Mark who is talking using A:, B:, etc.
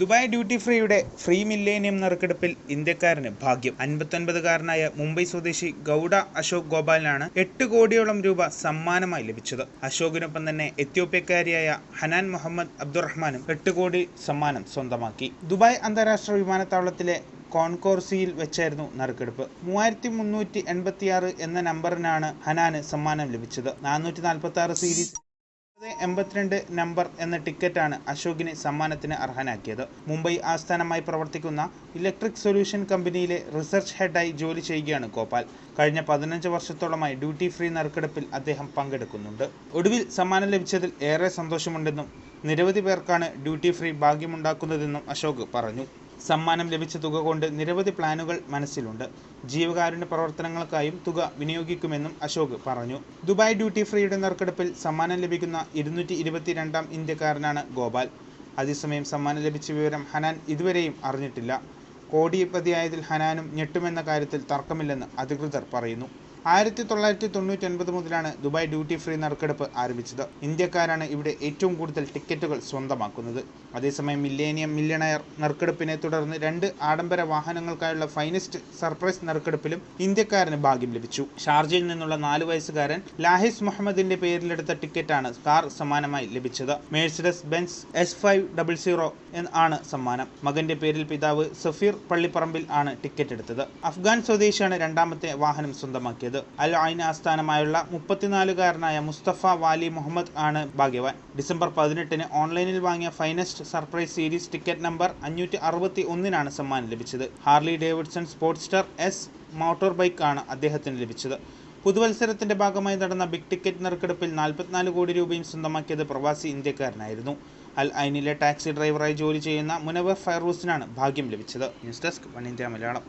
A: Dubai duty ഫ്രീയുടെ free millennium നറുക്കെടുപ്പിൽ ഇന്ത്യക്കാരന് ഭാഗ്യം. അൻപത്തൊൻപതുകാരനായ മുംബൈ സ്വദേശി ഗൗഡ അശോക് ഗോപാലിനാണ് എട്ട് കോടിയോളം രൂപ സമ്മാനമായി ലഭിച്ചത്. അശോകിനൊപ്പം തന്നെ എത്യോപ്യക്കാരിയായ ഹനാൻ മുഹമ്മദ് അബ്ദുറഹ്മാനും എട്ട് കോടി സമ്മാനം സ്വന്തമാക്കി. ദുബായ് അന്താരാഷ്ട്ര വിമാനത്താവളത്തിലെ കോൺകോർസിയിൽ വെച്ചായിരുന്നു നറുക്കെടുപ്പ്. മൂവായിരത്തി മുന്നൂറ്റി എൺപത്തിയാറ് എന്ന നമ്പറിനാണ് ഹനാന് സമ്മാനം ലഭിച്ചത്. നാനൂറ്റി നാൽപ്പത്തി ആറ് സീരീസ് എൺപത്തിരണ്ട് നമ്പർ എന്ന ടിക്കറ്റാണ് അശോകിനെ സമ്മാനത്തിന് അർഹനാക്കിയത്. മുംബൈ ആസ്ഥാനമായി പ്രവർത്തിക്കുന്ന ഇലക്ട്രിക് സൊല്യൂഷൻ കമ്പനിയിലെ റിസർച്ച് ഹെഡായി ജോലി ചെയ്യുകയാണ് ഗോപാൽ. കഴിഞ്ഞ പതിനഞ്ച് വർഷത്തോളമായി ഡ്യൂട്ടി ഫ്രീ നറുക്കെടുപ്പിൽ അദ്ദേഹം പങ്കെടുക്കുന്നുണ്ട്. ഒടുവിൽ സമ്മാനം ലഭിച്ചതിൽ ഏറെ സന്തോഷമുണ്ടെന്നും നിരവധി പേർക്കാണ് ഡ്യൂട്ടി ഫ്രീ ഭാഗ്യമുണ്ടാക്കുന്നതെന്നും അശോക് പറഞ്ഞു. സമ്മാനം ലഭിച്ച തുക കൊണ്ട് നിരവധി പ്ലാനുകൾ മനസ്സിലുണ്ട്. ജീവകാരുണ്യ പ്രവർത്തനങ്ങൾക്കായും തുക വിനിയോഗിക്കുമെന്നും അശോക് പറഞ്ഞു. ദുബായ് ഡ്യൂട്ടി ഫ്രീയുടെ നറുക്കെടുപ്പിൽ സമ്മാനം ലഭിക്കുന്ന ഇരുന്നൂറ്റി ഇരുപത്തിരണ്ടാം ഇന്ത്യക്കാരനാണ് ഗോപാൽ. അതേസമയം സമ്മാനം ലഭിച്ച വിവരം ഹനാൻ ഇതുവരെയും അറിഞ്ഞിട്ടില്ല. കോടിപതിയായതിൽ ഹനാനും ഞെട്ടുമെന്ന കാര്യത്തിൽ തർക്കമില്ലെന്ന് അധികൃതർ പറയുന്നു. ആയിരത്തി തൊള്ളായിരത്തി തൊണ്ണൂറ്റി ഒൻപത് മുതലാണ് ദുബായ് ഡ്യൂട്ടി ഫ്രീ നറുക്കെടുപ്പ് ആരംഭിച്ചത്. ഇന്ത്യക്കാരാണ് ഇവിടെ ഏറ്റവും കൂടുതൽ ടിക്കറ്റുകൾ സ്വന്തമാക്കുന്നത്. അതേസമയം മില്ലേനിയം മില്യണയർ നറുക്കെടുപ്പിനെ തുടർന്ന് രണ്ട് ആഡംബര വാഹനങ്ങൾക്കായുള്ള ഫൈനസ്റ്റ് സർപ്രൈസ് നറുക്കെടുപ്പിലും ഇന്ത്യക്കാരന് ഭാഗ്യം ലഭിച്ചു. ഷാർജയിൽ നിന്നുള്ള നാല് വയസ്സുകാരൻ ലാഹിസ് മുഹമ്മദിന്റെ പേരിലെടുത്ത ടിക്കറ്റാണ് കാർ സമ്മാനമായി ലഭിച്ചത്. Mercedes Benz S five double zero ആണ് സമ്മാനം. മകന്റെ പേരിൽ പിതാവ് സഫീർ പള്ളിപ്പറമ്പിൽ ആണ് ടിക്കറ്റ് എടുത്തത്. അഫ്ഗാൻ സ്വദേശിയാണ് രണ്ടാമത്തെ വാഹനം സ്വന്തമാക്കിയത്. അൽ ഐന ആസ്ഥാനമായുള്ള മുപ്പത്തിനാലുകാരനായ മുസ്തഫ വാലി മുഹമ്മദ് ആണ് ഭാഗ്യവാൻ. ഡിസംബർ പതിനെട്ടിന് ഓൺലൈനിൽ വാങ്ങിയ finest surprise series ticket number അഞ്ഞൂറ്റി അറുപത്തി ഒന്നിനാണ് സമ്മാനം ലഭിച്ചത്. Harley Davidson Sportster S motor bike ആണ് അദ്ദേഹത്തിന് ലഭിച്ചത്. പുതുവത്സരത്തിന്റെ ഭാഗമായി നടന്ന ബിഗ് ടിക്കറ്റ് നറുക്കെടുപ്പിൽ നാൽപ്പത്തിനാല് കോടി രൂപയും സ്വന്തമാക്കിയത് പ്രവാസി ഇന്ത്യക്കാരനായിരുന്നു. അൽ ഐനിലെ ടാക്സി ഡ്രൈവറായി ജോലി ചെയ്യുന്ന മുനവർ ഫൈറൂസിനാണ് ഭാഗ്യം ലഭിച്ചത്. News desk One India Malayalam.